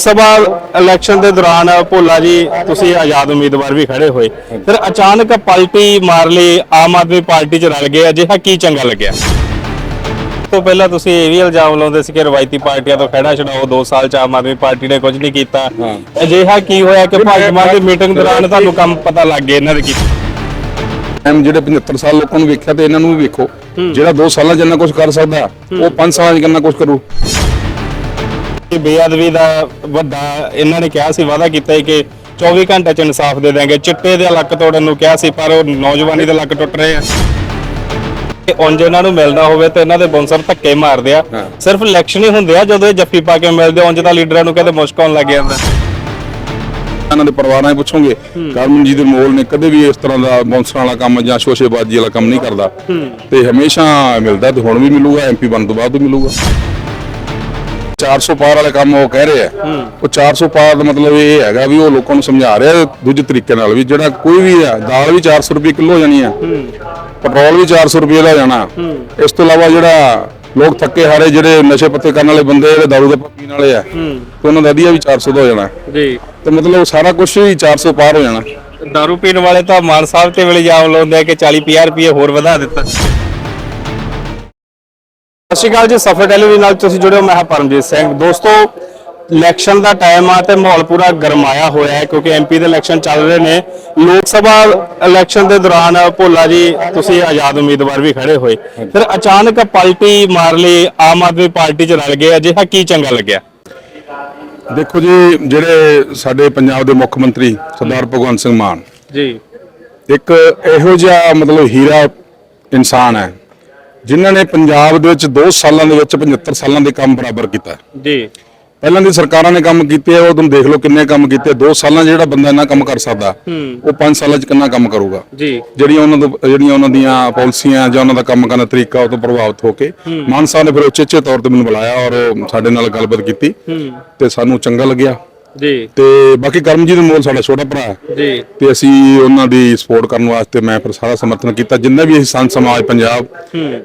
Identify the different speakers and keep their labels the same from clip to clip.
Speaker 1: ਲੋਕ ਸਭਾ ਇਲੈਕਸ਼ਨ ਦੇ ਦੌਰਾਨ ਭੋਲਾ ਜੀ ਤੁਸੀਂ ਆਜ਼ਾਦ ਉਮੀਦਵਾਰ ਵੀ ਖੜੇ ਹੋਏ। ਫਿਰ ਅਚਾਨਕ ਪਲਟੀ ਮਾਰ ਲਈ ਆਮ ਆਦਮੀ ਪਾਰਟੀ 'ਚ ਰਲ ਗਏ ਅਜਿਹਾ ਕੀ ਚੰਗਾ ਲੱਗਿਆ? ਤੋਂ ਪਹਿਲਾਂ ਤੁਸੀਂ ਇਹ ਵੀ ਇਲਜ਼ਾਮ ਲਾਉਂਦੇ ਸੀ ਕਿ ਰਵਾਇਤੀ ਪਾਰਟੀਆਂ ਤੋਂ ਖੜਾ ਛਡਾਓ 2 ਸਾਲ 'ਚ ਆਮ ਆਦਮੀ ਪਾਰਟੀ ਨੇ ਕੁਝ ਨਹੀਂ ਕੀਤਾ। ਅਜਿਹਾ ਕੀ ਹੋਇਆ ਕਿ ਭਾਜਪਾ ਦੀ ਮੀਟਿੰਗ ਦੌਰਾਨ ਤੁਹਾਨੂੰ ਕੰਮ ਪਤਾ ਲੱਗ ਗਿਆ ਇਹਨਾਂ ਦੇ ਕੀ?
Speaker 2: ਐਮ ਜਿਹੜੇ 75 ਸਾਲ ਲੋਕਾਂ ਨੂੰ ਵੇਖਿਆ ਤੇ ਇਹਨਾਂ ਨੂੰ ਵੀ ਵੇਖੋ। ਜਿਹੜਾ 2 ਸਾਲਾਂ ਚ ਇੰਨਾ ਕੁਝ ਕਰ ਸਕਦਾ ਉਹ 5 ਸਾਲਾਂ ਚ ਕਿੰਨਾ ਕੁਝ ਕਰੂ?
Speaker 1: ਕਿ ਬੇਅਦਬੀ ਦਾ ਵੱਡਾ ਇਹਨਾਂ ਨੇ ਕਿਹਾ ਸੀ ਵਾਅਦਾ ਕੀਤਾ ਸੀ ਕਿ 24 ਘੰਟੇ ਚ ਇਨਸਾਫ ਦੇ ਦੇਣਗੇ ਚਿੱਟੇ ਦੇ ਲੱਕ ਤੋੜਨ ਨੂੰ ਕਿਹਾ ਸੀ ਪਰ ਉਹ ਨੌਜਵਾਨੀ ਦੇ ਲੱਕ ਟੁੱਟ ਰਹੇ ਆ। ਕਿ ਉਂਝ ਇਹਨਾਂ ਨੂੰ ਮਿਲਣਾ ਹੋਵੇ ਤੇ ਇਹਨਾਂ ਦੇ ਬੌਂਸਰ ਧੱਕੇ ਮਾਰਦੇ ਆ। ਸਿਰਫ ਇਲੈਕਸ਼ਨ ਹੀ ਹੁੰਦੇ ਆ ਜਦੋਂ ਇਹ ਜੱਫੀ ਪਾ ਕੇ ਮਿਲਦੇ ਉਂਝ ਤਾਂ ਲੀਡਰਾਂ ਨੂੰ ਕਹਿੰਦੇ ਮੁਸ਼ਕ ਆਉਣ ਲੱਗ ਜਾਂਦਾ।
Speaker 2: ਇਹਨਾਂ ਦੇ ਪਰਿਵਾਰਾਂ 'ਚ ਪੁੱਛੋਗੇ ਕਰਮਜੀਤ ਦੇ ਮੋਲ ਨੇ ਕਦੇ ਵੀ ਇਸ ਤਰ੍ਹਾਂ ਦਾ ਬੌਂਸਰਾਂ ਵਾਲਾ ਕੰਮ ਜਾਂ ਸ਼ੋਸ਼ੇਬਾਜ਼ੀ ਵਾਲਾ ਕੰਮ ਨਹੀਂ ਕਰਦਾ। ਤੇ ਹਮੇਸ਼ਾ ਮਿਲਦਾ ਤੇ ਹੁਣ ਵੀ ਮਿਲੂਗਾ ਐਮਪੀ ਬਣਨ ਤੋਂ ਬਾਅਦ ਵੀ ਮਿਲੂਗਾ। 400 ਪਾਰ ਵਾਲੇ ਕੰਮ ਉਹ ਕਹਿ ਰਹੇ ਆ। ਉਹ 400 ਪਾਰ ਦਾ ਮਤਲਬ ਇਹ ਹੈਗਾ ਵੀ ਉਹ ਲੋਕਾਂ ਨੂੰ ਸਮਝਾ ਰਿਹਾ ਦੂਜੇ ਤਰੀਕੇ ਨਾਲ ਵੀ ਜਿਹੜਾ ਕੋਈ ਵੀ ਆ ਦਾਲ ਵੀ 400 ਰੁਪਏ ਕਿਲੋ ਹੋ ਜਾਣੀ ਆ। ਪੈਟਰੋਲ ਵੀ 400 ਰੁਪਏ ਦਾ ਜਾਣਾ। ਇਸ ਤੋਂ ਇਲਾਵਾ ਜਿਹੜਾ ਲੋਕ ਥੱਕੇ ਹਾਰੇ ਜਿਹੜੇ ਨਸ਼ੇ ਪੱਤੇ ਕਰਨ ਵਾਲੇ ਬੰਦੇ ਜਿਹੜੇ ਦਾਰੂ ਦੇ ਪੀਣ ਵਾਲੇ ਆ ਤੇ ਉਹਨਾਂ ਦਾ ਵਧੀਆ ਵੀ 400 ਦਾ ਹੋ ਜਾਣਾ।
Speaker 1: ਜੀ।
Speaker 2: ਤੇ ਮਤਲਬ ਸਾਰਾ ਕੁਝ ਹੀ 400 ਪਾਰ ਹੋ ਜਾਣਾ।
Speaker 1: ਦਾਰੂ ਪੀਣ ਵਾਲੇ ਤਾਂ ਮਾਨ ਸਾਹਿਬ ਤੇ ਵੇਲੇ ਇਲਜ਼ਾਮ ਲਾਉਂਦੇ ਆ ਕਿ 40 50 ਰੁਪਏ ਹੋਰ ਵਧਾ ਦਿੱਤਾ। ਸਤਿ ਸ਼੍ਰੀ ਅਕਾਲ ਜੀ ਸਫਰ ਟੈਲੀਵਿਜ਼ਨ ਨਾਲ ਤੁਸੀਂ ਜੁੜੇ ਹੋ ਮੈਂ ਹਾਂ ਪਰਮਜੀਤ ਸਿੰਘ। ਦੋਸਤੋ ਇਲੈਕਸ਼ਨ ਦਾ ਟਾਈਮ ਆ ਤੇ ਮਾਹੌਲ ਪੂਰਾ ਗਰਮਾਇਆ ਹੋਇਆ ਹੈ ਕਿਉਂਕਿ ਐਮਪੀ ਦੇ ਇਲੈਕਸ਼ਨ ਚੱਲ ਰਹੇ ਨੇ। ਲੋਕ ਸਭਾ ਇਲੈਕਸ਼ਨ ਦੇ ਦੌਰਾਨ ਭੋਲਾ ਜੀ ਤੁਸੀਂ ਆਜ਼ਾਦ ਉਮੀਦਵਾਰ ਵੀ ਖੜੇ ਹੋਏ। ਫਿਰ ਅਚਾਨਕ ਪਲਟੀ ਮਾਰ ਲਈ ਆਮ ਆਦਮੀ ਪਾਰਟੀ 'ਚ ਰਲ ਗਏ ਅਜਿਹਾ ਕੀ ਚੰਗਾ ਲੱਗਿਆ?
Speaker 2: ਦੇਖੋ ਜੀ ਜਿਹੜੇ ਸਾਡੇ ਪੰਜਾਬ ਦੇ ਮੁੱਖ ਮੰਤਰੀ ਸਰਦਾਰ ਭਗਵੰਤ ਸਿੰਘ ਮਾਨ
Speaker 1: ਜੀ।
Speaker 2: ਇੱਕ ਇਹੋ ਜਿਹਾ ਮਤਲਬ ਹੀਰਾ ਇਨਸਾਨ ਹੈ ਜਿਨ੍ਹਾਂ ਨੇ ਪੰਜਾਬ ਦੇ ਵਿੱਚ 2 ਸਾਲਾਂ ਦੇ ਵਿੱਚ 75 ਸਾਲਾਂ ਦੇ ਕੰਮ ਬਰਾਬਰ ਕੀਤਾ
Speaker 1: ਜੀ।
Speaker 2: ਪਹਿਲਾਂ ਦੀ ਸਰਕਾਰਾਂ ਨੇ ਕੰਮ ਕੀਤੇ ਆ ਉਹ ਤੁਸੀਂ ਦੇਖ ਲਓ ਕਿੰਨੇ ਕੰਮ ਕੀਤੇ 2 ਸਾਲਾਂ 'ਚ ਜਿਹੜਾ ਬੰਦਾ ਇੰਨਾ ਕੰਮ ਕਰ ਸਕਦਾ ਉਹ 5 ਸਾਲਾਂ 'ਚ ਕਿੰਨਾ ਕੰਮ ਕਰੂਗਾ?
Speaker 1: ਜੀ।
Speaker 2: ਜਿਹੜੀਆਂ ਉਹਨਾਂ ਤੋਂ ਜਿਹੜੀਆਂ ਉਹਨਾਂ ਦੀਆਂ ਪਾਲਿਸੀਆਂ ਜਾਂ ਉਹਨਾਂ ਦਾ ਕੰਮ ਕਰਨ ਦਾ ਤਰੀਕਾ ਉਹ ਤੋਂ ਪ੍ਰਭਾਵਿਤ ਹੋ ਕੇ ਮਾਨ ਸਾਹਿਬ ਨੇ ਫਿਰ ਉਚੇਚੇ ਤੌਰ ਤੇ ਮੈਨੂੰ ਬੁਲਾਇਆ ਔਰ ਸਾਡੇ ਨਾਲ ਗੱਲਬਾਤ ਕੀਤੀ ਤੇ ਸਾਨੂੰ ਚੰਗਾ ਲੱਗਿਆ।
Speaker 1: ਜੀ।
Speaker 2: ਤੇ ਬਾਕੀ ਕਰਮਜੀਤ ਮੋਲ ਸਾਡਾ ਛੋਟਾ ਭਰਾ ਹੈ।
Speaker 1: ਜੀ।
Speaker 2: ਤੇ ਅਸੀਂ ਉਹਨਾਂ ਦੀ ਸਪੋਰਟ ਕਰਨ ਵਾਸਤੇ ਮੈਂ ਫਿਰ ਸਾਰਾ ਸਮਰਥਨ ਕੀਤਾ। ਜਿੰਨੇ ਵੀ ਅਸੀਂ ਸੰਤ ਸਮਾਜ ਪੰਜਾਬ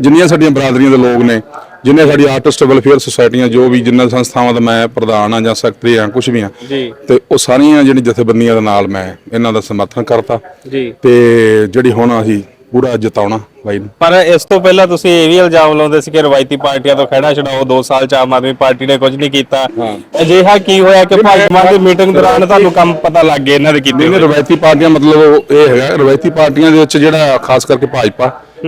Speaker 2: ਜਿੰਨੀਆਂ ਸਾਡੀਆਂ ਬਰਾਦਰੀਆਂ ਦੇ ਲੋਕ ਨੇ ਜਿੰਨੇ ਸਾਡੀ ਆਰਟਿਸਟ ਵੈਲਫੇਅਰ ਸੁਸਾਇਟੀਆਂ ਜੋ ਵੀ ਜਿੰਨਾਂ ਸੰਸਥਾਵਾਂ ਦਾ ਮੈਂ ਪ੍ਰਧਾਨ ਆ ਜਾਂ ਸੈਕਟਰੀ ਆ ਕੁਝ ਵੀ ਆ
Speaker 1: ਜੀ।
Speaker 2: ਤੇ ਉਹ ਸਾਰੀਆਂ ਜਿਹੜੀ ਜਥੇਬੰਦੀਆਂ ਦੇ ਨਾਲ ਮੈਂ ਇਹਨਾਂ ਦਾ ਸਮਰਥਨ ਕਰਤਾ।
Speaker 1: ਜੀ।
Speaker 2: ਤੇ ਜਿਹੜੀ ਹੁਣ ਅਸੀਂ ਪੂਰਾ ਜਿਤਾਉਣਾ ਬਾਈ ਨੂੰ।
Speaker 1: ਪਰ ਇਸ ਤੋਂ ਪਹਿਲਾਂ ਤੁਸੀਂ ਇਹ ਵੀ ਇਲਜ਼ਾਮ ਲਾਉਂਦੇ ਸੀ ਕਿ ਰਵਾਇਤੀ ਪਾਰਟੀਆਂ ਤੋਂ ਖੜਾ ਛਡਾਓ 2 ਸਾਲ ਚ ਆਮ ਆਦਮੀ ਪਾਰਟੀ ਨੇ ਕੁਝ ਨਹੀਂ ਕੀਤਾ। ਅਜਿਹਾ ਕੀ ਹੋਇਆ ਕਿ ਭਾਜਪਾ ਦੀ ਮੀਟਿੰਗ ਦੌਰਾਨ ਤੁਹਾਨੂੰ ਕੰਮ ਪਤਾ ਲੱਗ ਗਿਆ ਇਹਨਾਂ ਦੇ ਕੀਤੇ ਹੋਏ?
Speaker 2: ਰਵਾਇਤੀ ਪਾਰਟੀਆਂ ਮਤਲਬ ਇਹ ਹੈਗਾ ਰਵਾਇਤੀ ਪਾਰਟੀਆਂ ਦੇ ਵਿੱਚ ਜਿਹੜਾ ਖਾਸ ਕਰਕੇ ਭਾਜਪਾ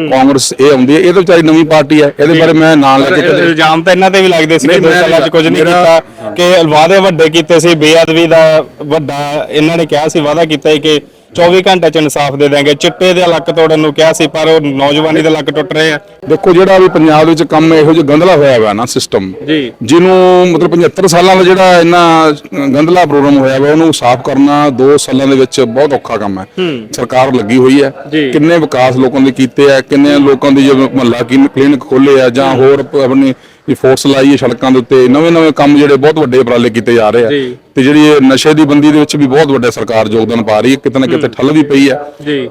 Speaker 2: ਕਾਂਗਰਸ ਇਹ ਆਉਂਦੀ ਹੈ ਇਹ ਤਾਂ ਵਿਚਾਰੀ ਨਵੀਂ ਪਾਰਟੀ ਹੈ ਇਹਦੇ ਬਾਰੇ ਮੈਂ ਨਾਂ ਲੈ ਕੇ ਕਦੇ
Speaker 1: ਇਲਜ਼ਾਮ ਤਾਂ ਇਹਨਾਂ ਤੇ ਵੀ ਲੱਗਦੇ ਸੀ ਕਿ
Speaker 2: ਨਹੀਂ,
Speaker 1: 2
Speaker 2: ਮੈਂ
Speaker 1: ਸਾਲਾਂ ਚ ਕੁਝ ਨਹੀਂ ਕੀਤਾ ਕਿ ਵਾਅਦੇ ਵੱਡੇ ਕੀਤੇ ਸੀ ਬੇਅਦਬੀ ਦਾ ਵੱਡਾ ਇਹਨਾਂ ਨੇ ਕਿਹਾ ਸੀ ਵਾਅਦਾ ਕੀਤਾ ਸੀ ਕਿ 24 ਘੰਟੇ ਚ ਇਨਸਾਫ ਦੇ ਦੇਣਗੇ ਚਿੱਟੇ ਦੇ ਲੱਕ ਤੋੜਨ ਨੂੰ ਕਿਹਾ ਸੀ ਪਰ ਉਹ ਨੌਜਵਾਨੀ ਦੇ ਲੱਕ ਟੁੱਟ ਰਹੇ ਆ।
Speaker 2: ਦੇਖੋ ਜਿਹੜਾ ਵੀ ਪੰਜਾਬ ਵਿੱਚ ਕੰਮ ਇਹੋ ਜਿਹਾ ਗੰਦਲਾ ਹੋਇਆ ਹੋਇਆ ਨਾ ਸਿਸਟਮ
Speaker 1: ਜੀ।
Speaker 2: ਜਿਹਨੂੰ ਮਤਲਬ 75 ਸਾਲਾਂ ਦਾ ਜਿਹੜਾ ਇੰਨਾ ਗੰਦਲਾ ਪ੍ਰੋਗਰਾਮ ਹੋਇਆ ਵਾ ਉਹਨੂੰ ਸਾਫ਼ ਕਰਨਾ 2 ਸਾਲਾਂ ਦੇ ਵਿੱਚ ਬਹੁਤ ਔਖਾ ਕੰਮ ਹੈ। ਸਰਕਾਰ ਲੱਗੀ ਹੋਈ ਹੈ।
Speaker 1: ਜੀ।
Speaker 2: ਕਿੰਨੇ ਵਿਕਾਸ ਲੋਕਾਂ ਦੇ ਕੀਤੇ ਆ ਕਿੰਨੇ ਲੋਕਾਂ ਦੀ ਜਿਵੇਂ ਮਹੱਲਾ ਕਲੀਨਿਕ ਖੋਲੇ ਆ ਜਾਂ ਹੋਰ ਆਪਣੀ ਵੀ ਫੋਰਸ ਲਾਈ ਹੈ ਸੜਕਾਂ ਦੇ ਉੱਤੇ ਨਵੇਂ ਨਵੇਂ ਕੰਮ ਜਿਹੜੇ ਬਹੁਤ ਵੱਡੇ ਉਪਰਾਲੇ ਕੀਤੇ ਜਾ ਰਹੇ ਆ। ਤੇ ਜਿਹੜੀ ਇਹ ਨਸ਼ੇ ਦੀ ਬੰਦੀ ਦੇ ਵਿੱਚ ਵੀ ਬਹੁਤ ਵੱਡਾ ਸਰਕਾਰ ਯੋਗਦਾਨ ਪਾ ਰਹੀ ਹੈ ਕਿਤੇ ਨਾ ਕਿਤੇ ਠੱਲ ਵੀ ਪਈ ਹੈ।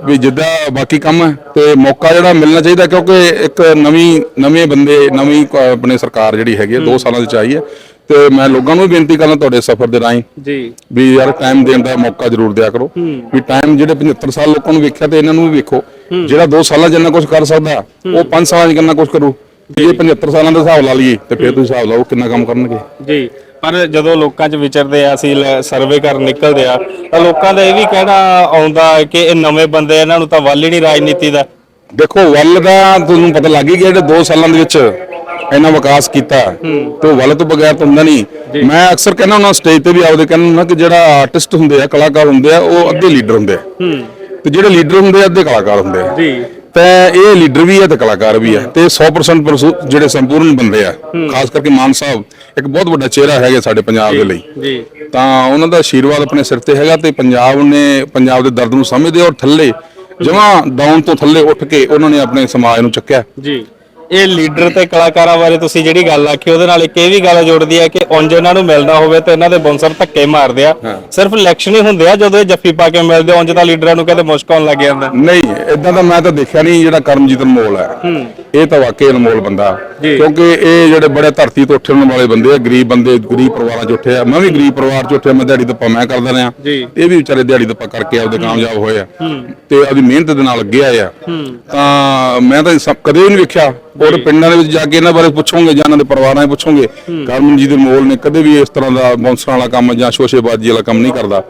Speaker 2: ਵੀ ਜਿੱਦਾਂ ਬਾਕੀ ਕੰਮ ਹੈ ਤੇ ਮੌਕਾ ਜਿਹੜਾ ਮਿਲਣਾ ਚਾਹੀਦਾ ਕਿਉਂਕਿ ਇੱਕ ਨਵੀਂ ਨਵੇਂ ਬੰਦੇ ਨਵੀਂ ਆਪਣੀ ਸਰਕਾਰ ਜਿਹੜੀ ਹੈਗੀ 2 ਸਾਲਾਂ ਦੀ ਚਾਹੀਏ ਤੇ ਮੈਂ ਲੋਕਾਂ ਨੂੰ ਵੀ ਬੇਨਤੀ ਕਰਨਾ ਤੁਹਾਡੇ ਸਫ਼ਰ ਦੇ ਰਾਹੀਂ
Speaker 1: ਜੀ।
Speaker 2: ਵੀ ਯਾਰ ਟਾਈਮ ਦੇਣ ਦਾ ਮੌਕਾ ਜ਼ਰੂਰ ਦਿਆ ਕਰੋ। ਵੀ ਟਾਈਮ ਜਿਹੜੇ 75 ਸਾਲ ਲੋਕਾਂ ਨੂੰ ਵੇਖਿਆ ਤੇ ਇਹਨਾਂ ਨੂੰ ਵੀ ਵੇਖੋ। ਜਿਹੜਾ 2 ਸਾਲਾਂ ਇੰਨਾ ਕੁਝ ਕਰ ਸਕਦਾ ਉਹ 5 ਸਾਲਾਂ 'ਚ ਕਿੰਨਾ ਕੁਝ ਕਰੂ। ਜੇ 75 ਸਾਲਾਂ ਦਾ ਹਿਸਾਬ ਲਾ ਲਈਏ ਤੇ ਫਿਰ ਤੁਸੀਂ ਹਿਸਾਬ ਲਾਓ ਕਿੰਨਾ ਕੰਮ ਕਰਨਗੇ।
Speaker 1: ਜੀ ਪਰ ਜਦੋਂ ਲੋਕਾਂ 'ਚ ਵਿਚਰਦੇ ਆ ਅਸੀਂ ਸਰਵੇ ਕਰਨ ਨਿਕਲਦੇ ਆ ਤਾਂ ਲੋਕਾਂ ਦਾ ਇਹ ਵੀ ਕਹਿਣਾ ਆਉਂਦਾ ਕਿ ਇਹ ਨਵੇਂ ਬੰਦੇ ਇਹਨਾਂ ਨੂੰ ਤਾਂ ਵੱਲ ਹੀ ਨਹੀਂ ਰਾਜਨੀਤੀ ਦਾ।
Speaker 2: ਦੇਖੋ ਵੱਲ ਦਾ ਤੁਹਾਨੂੰ ਪਤਾ ਲੱਗ ਗਿਆ ਜਿਹੜੇ 2 ਸਾਲਾਂ ਦੇ ਵਿੱਚ ਇੰਨਾ ਵਿਕਾਸ ਕੀਤਾ। ਤੇ ਵੱਲ ਤੋਂ ਬਗੈਰ ਤਾਂ ਹੁੰਦਾ ਨਹੀਂ। ਮੈਂ ਅਕਸਰ ਕਹਿੰਦਾ ਹੁੰਦਾ ਸਟੇਜ ਤੇ ਵੀ ਆਪਦੇ ਕਹਿੰਦਾ ਹੁੰਦਾ ਕਿ ਜਿਹੜਾ ਆਰਟਿਸਟ ਹੁੰਦੇ ਆ ਕਲਾਕਾਰ ਹੁੰਦੇ ਆ ਉਹ ਅੱਧੇ ਲੀਡਰ ਹੁੰਦੇ ਆ। ਤੇ ਜਿਹੜੇ ਲੀਡਰ ਹੁੰਦੇ ਆ ਅੱਧੇ ਕਲਾਕਾਰ ਹੁੰਦੇ ਆ।
Speaker 1: ਜੀ।
Speaker 2: ਤੇ ਇਹ ਲੀਡਰ ਵੀ ਹੈ ਤੇ ਕਲਾਕਾਰ ਵੀ ਹੈ ਤੇ 100% ਪਰਸੂ- ਜਿਹੜੇ ਸੰਪੂਰਨ ਬੰਦੇ ਆ ਖਾਸ ਕਰਕੇ ਮਾਨ ਸਾਹਿਬ ਇੱਕ ਬਹੁਤ ਵੱਡਾ ਚਿਹਰਾ ਹੈਗਾ ਸਾਡੇ ਪੰਜਾਬ ਦੇ ਲਈ।
Speaker 1: ਜੀ।
Speaker 2: ਤਾਂ ਉਹਨਾਂ ਦਾ ਆਸ਼ੀਰਵਾਦ ਆਪਣੇ ਸਿਰ ਤੇ ਹੈਗਾ ਤੇ ਪੰਜਾਬ ਨੇ ਪੰਜਾਬ ਦੇ ਦਰਦ ਨੂੰ ਸਮਝਦੇ ਔਰ ਥੱਲੇ ਜਮਾਂ ਡਾਊਨ ਤੋਂ ਥੱਲੇ ਉੱਠ ਕੇ ਉਹਨਾਂ ਨੇ ਆਪਣੇ ਸਮਾਜ ਨੂੰ ਚੱਕਿਆ।
Speaker 1: ਜੀ। ਇਹ ਲੀਡਰ ਤੇ ਕਲਾਕਾਰਾਂ ਬਾਰੇ ਤੁਸੀਂ ਜਿਹੜੀ ਗੱਲ ਆਖੀ ਉਹਦੇ ਨਾਲ ਇੱਕ ਇਹ ਵੀ ਗੱਲ ਜੁੜਦੀ ਹੈ ਕਿ ਉਂਝ ਇਹਨਾਂ ਨੂੰ ਮਿਲਣਾ ਹੋਵੇ ਤੇ ਇਹਨਾਂ ਦੇ ਬੌਂਸਰ ਧੱਕੇ ਮਾਰਦੇ ਆ। ਸਿਰਫ ਇਲੈਕਸ਼ਨ ਹੀ ਹੁੰਦੇ ਆ ਜਦੋਂ ਇਹ ਜੱਫੀ ਪਾ ਕੇ ਮਿਲਦੇ ਉਂਝ ਤਾਂ ਲੀਡਰਾਂ ਨੂੰ ਕਹਿੰਦੇ ਮੁਸ਼ਕ ਆਉਣ ਲੱਗ ਜਾਂਦਾ।
Speaker 2: ਨਹੀਂ ਇਦਾਂ ਦਾ ਮੈਂ ਤਾਂ ਦੇਖਿਆ ਨਹੀਂ ਜਿਹੜਾ ਕਰਮਜੀਤ ਅਨਮੋਲ ਹੈ। ਇਹ ਤਾਂ ਵਾਕਈ ਅਨਮੋਲ ਬੰਦਾ। ਕਿਉਂਕਿ ਇਹ ਜਿਹੜੇ ਬੜੇ ਧਰਤੀ ਤੋਂ ਉੱਠਣ ਵਾਲੇ ਬੰਦੇ ਆ ਗਰੀਬ ਬੰਦੇ ਗਰੀਬ ਪਰਿਵਾਰਾਂ 'ਚ ਉੱਠੇ ਆ। ਮੈਂ ਵੀ ਗਰੀਬ ਪਰਿਵਾਰ 'ਚ ਉੱਠਿਆ ਮੈਂ ਦਿਹਾੜੀ ਦੱਪਾ ਮੈਂ ਕਰਦਾ ਰਿਹਾ। ਇਹ ਵੀ ਵਿਚਾਰੇ ਦਿਹਾੜੀ ਦੱਪਾ ਕਰਕੇ ਆਪਦੇ ਕਾਮਯਾਬ ਹੋਏ ਆ। ਤੇ ਆਪਦੀ ਮਿਹਨਤ ਦੇ ਨਾਲ ਅੱਗੇ ਆਏ ਆ। ਤਾਂ ਮੈਂ ਤਾਂ ਕਦੇ ਨਹੀਂ ਵੇਖਿਆ ਔਰ ਪਿੰਡਾਂ ਦੇ ਵਿੱਚ ਜਾ ਕੇ ਇਹਨਾਂ ਬਾਰੇ ਪੁੱਛੋਗੇ ਜਾਂ ਇਹਨਾਂ ਦੇ ਪਰਿਵਾਰਾਂ 'ਚ ਪੁੱਛੋਗੇ ਕਰਮਜੀਤ ਅਨਮੋਲ ਨੇ ਕਦੇ ਵੀ ਇਸ ਤਰ੍ਹਾਂ ਦਾ ਬੌਂਸਰਾਂ ਵਾਲਾ ਕੰਮ ਜਾਂ ਸ਼ੋਸ਼ੇਬਾਜ਼ੀ ਵਾਲਾ ਕੰਮ ਨਹੀਂ ਕਰਦਾ।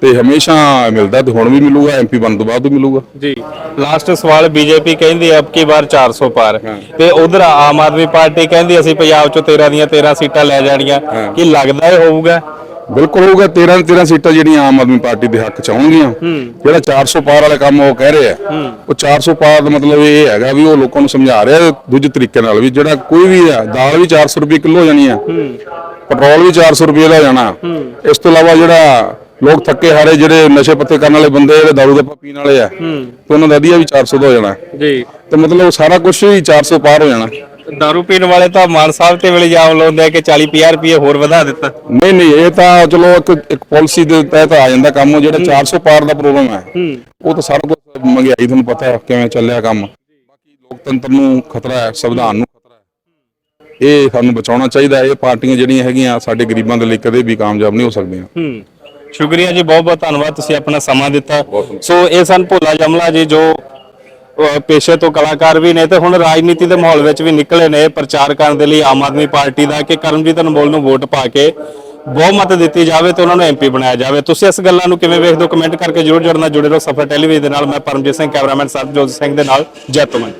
Speaker 2: ਤੇ ਹਮੇਸ਼ਾ ਮਿਲਦਾ ਤੇ ਹੁਣ ਵੀ ਮਿਲੂਗਾ ਐਮਪੀ ਬਣਨ ਤੋਂ ਬਾਅਦ ਵੀ ਮਿਲੂਗਾ।
Speaker 1: ਜੀ। ਲਾਸਟ ਸਵਾਲ ਬੀਜੇਪੀ ਕਹਿੰਦੀ ਹੈ ਅਬ ਕੀ ਵਾਰ 400 ਪਾਰ। ਤੇ ਉਧਰ ਆਮ ਆਦਮੀ ਪਾਰਟੀ ਕਹਿੰਦੀ ਅਸੀਂ ਪੰਜਾਬ ਚੋਂ 13 ਦੀਆਂ 13 ਸੀਟਾਂ ਲੈ ਜਾਣੀਆਂ। ਕੀ ਲੱਗਦਾ ਇਹ ਹੋਊਗਾ?
Speaker 2: ਬਿਲਕੁਲ ਹੋਊਗਾ 13 13 ਸੀਟਾਂ ਜਿਹੜੀਆਂ ਆਮ ਆਦਮੀ ਪਾਰਟੀ ਦੇ ਹੱਕ ਚ ਆਉਣਗੀਆਂ। ਜਿਹੜਾ 400 ਪਾਰ ਵਾਲਾ ਕੰਮ ਉਹ ਕਹਿ ਰਹੇ ਆ ਉਹ 400 ਪਾਰ ਦਾ ਮਤਲਬ ਇਹ ਹੈਗਾ ਵੀ ਉਹ ਲੋਕਾਂ ਨੂੰ ਸਮਝਾ ਰਿਹਾ ਦੂਜੇ ਤਰੀਕੇ ਨਾਲ ਵੀ ਜਿਹੜਾ ਕੋਈ ਵੀ ਆ ਦਾਲ ਵੀ 400 ਰੁਪਏ ਕਿਲੋ ਹੋ ਜਾਣੀ ਆ ਪੈਟਰੋਲ ਵੀ 400 ਰੁਪਏ ਦਾ ਹੋ ਜਾਣਾ। ਇਸ ਤੋਂ ਇਲਾਵਾ ਜਿਹੜਾ ਲੋਕ ਥੱਕੇ ਹਾਰੇ ਜਿਹੜੇ ਨਸ਼ੇ ਪੱਤੇ ਕਰਨ ਵਾਲੇ ਬੰਦੇ ਜਿਹੜੇ ਦਾਰੂ ਦਾ ਪੀਣ ਵਾਲੇ ਆ ਤੇ ਉਹਨਾਂ ਦਾ ਅਧੀਆ ਵੀ 400 ਦਾ ਹੋ ਜਾਣਾ।
Speaker 1: ਜੀ।
Speaker 2: ਤੇ ਮਤਲਬ ਸਾਰਾ ਕੁਝ ਹੀ 400 ਪਾਰ ਹੋ ਜਾਣਾ।
Speaker 1: ਦਾਰੂ ਪੀਣ ਵਾਲੇ ਤਾਂ ਮਾਨ ਸਾਹਿਬ ਤੇ ਵੇਲੇ ਜਾਮ ਲਾਉਂਦੇ ਆ ਕਿ 40 50 ਰੁਪਏ ਹੋਰ ਵਧਾ ਦਿੱਤਾ
Speaker 2: ਨਹੀਂ ਨਹੀਂ ਇਹ ਤਾਂ ਚਲੋ ਇੱਕ ਇੱਕ ਪਾਲਿਸੀ ਦੇ ਤਹਿਤ ਆ ਜਾਂਦਾ ਕੰਮ ਜਿਹੜਾ 400 ਪਾਰ ਦਾ ਪ੍ਰੋਗਰਾਮ ਹੈ ਉਹ ਤਾਂ ਸਾਰਾ ਕੁਝ ਮਹਿੰਗਾਈ ਤੁਹਾਨੂੰ ਪਤਾ ਹੈ ਕਿਵੇਂ ਚੱਲਿਆ ਕੰਮ ਬਾਕੀ ਲੋਕਤੰਤਰ ਨੂੰ ਖਤਰਾ ਹੈ ਸੰਵਿਧਾਨ ਨੂੰ ਖਤਰਾ ਹੈ ਇਹ ਸਾਨੂੰ ਬਚਾਉਣਾ ਚਾਹੀਦਾ ਹੈ ਇਹ ਪਾਰਟੀਆਂ ਜਿਹੜੀਆਂ ਹੈਗੀਆਂ ਸਾਡੇ ਗਰੀਬਾਂ ਦੇ ਲਈ ਕਦੇ ਵੀ ਕਾਮਯਾਬ ਨਹੀਂ ਹੋ ਸਕਦੀਆਂ
Speaker 1: ਹੂੰ ਸ਼ੁਕਰੀਆ ਜੀ ਬਹੁਤ ਬਹੁਤ ਧੰਨਵਾਦ ਤੁਸੀਂ ਆਪਣਾ ਸਮਾਂ ਦਿੱਤਾ ਸੋ ਇਹ ਸਨ ਭੋਲਾ ਜਮਲਾ ਜੀ ਜੋ ਪੇਸ਼ੇ ਤੋਂ ਕਲਾਕਾਰ ਵੀ ਨੇ ਤੇ ਹੁਣ ਰਾਜਨੀਤੀ ਦੇ ਮਾਹੌਲ ਵਿੱਚ ਵੀ ਨਿਕਲੇ ਨੇ ਪ੍ਰਚਾਰ ਕਰਨ ਦੇ ਲਈ ਆਮ ਆਦਮੀ ਪਾਰਟੀ ਦਾ ਕਿ ਕਰਮਜੀਤ ਅਨਮੋਲ ਨੂੰ ਵੋਟ ਪਾ ਕੇ ਬਹੁਮਤ ਦਿੱਤੀ ਜਾਵੇ ਤੇ ਉਹਨਾਂ ਨੂੰ ਐਮਪੀ ਬਣਾਇਆ ਜਾਵੇ। ਤੁਸੀਂ ਇਸ ਗੱਲਾਂ ਨੂੰ ਕਿਵੇਂ ਵੇਖਦੇ ਹੋ? ਕਮੈਂਟ ਕਰਕੇ ਜਰੂਰ ਜੁੜਨਾ। ਜੁੜੇ ਰਹੋ ਸਫਰ ਟੈਲੀਵਿਜ਼ਨ ਦੇ ਨਾਲ। ਮੈਂ ਪਰਮਜੀਤ ਸਿੰਘ, ਕੈਮਰਾਮੈਨ ਸਰਬਜੋਤ ਸਿੰਘ ਦੇ ਨਾਲ ਜੈਤੋਮਨ।